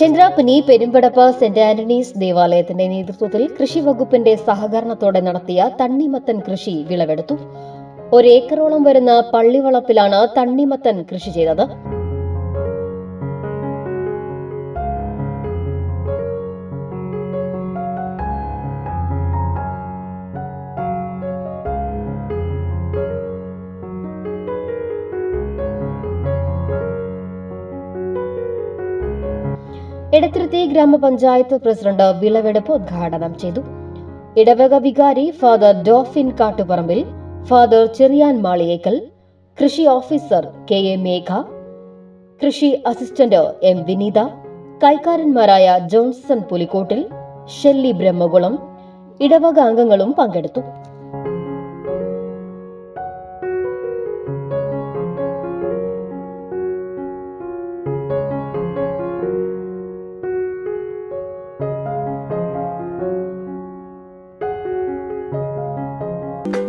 ചന്ദ്രാപ്പനി Perumpadappu saint Antony's ദേവാലയത്തിന്റെ നേതൃത്വത്തിൽ കൃഷി വകുപ്പിന്റെ സഹകരണത്തോടെ നടത്തിയ തണ്ണിമത്തൻ കൃഷി വിളവെടുത്തു. ഒരേക്കറോളം വരുന്ന പള്ളിവളപ്പിലാണ് തണ്ണിമത്തൻ കൃഷി ചെയ്തത്. എടത്തിരുത്തി ഗ്രാമപഞ്ചായത്ത് പ്രസിഡന്റ് വിളവെടുപ്പ് ഉദ്ഘാടനം ചെയ്തു. ഇടവക വികാരി ഫാദർ ഡോഫിൻ കാട്ടുപറമ്പിൽ ഫാദർ ചെറിയാൻ മാളിയേക്കൽ കൃഷി ഓഫീസർ കെ എ മേഘ കൃഷി അസിസ്റ്റന്റ് എം വിനീത കൈക്കാരന്മാരായ ജോൺസൺ പുലിക്കോട്ടിൽ ഷെല്ലി ബ്രഹ്മകുളം ഇടവക അംഗങ്ങളും പങ്കെടുത്തു.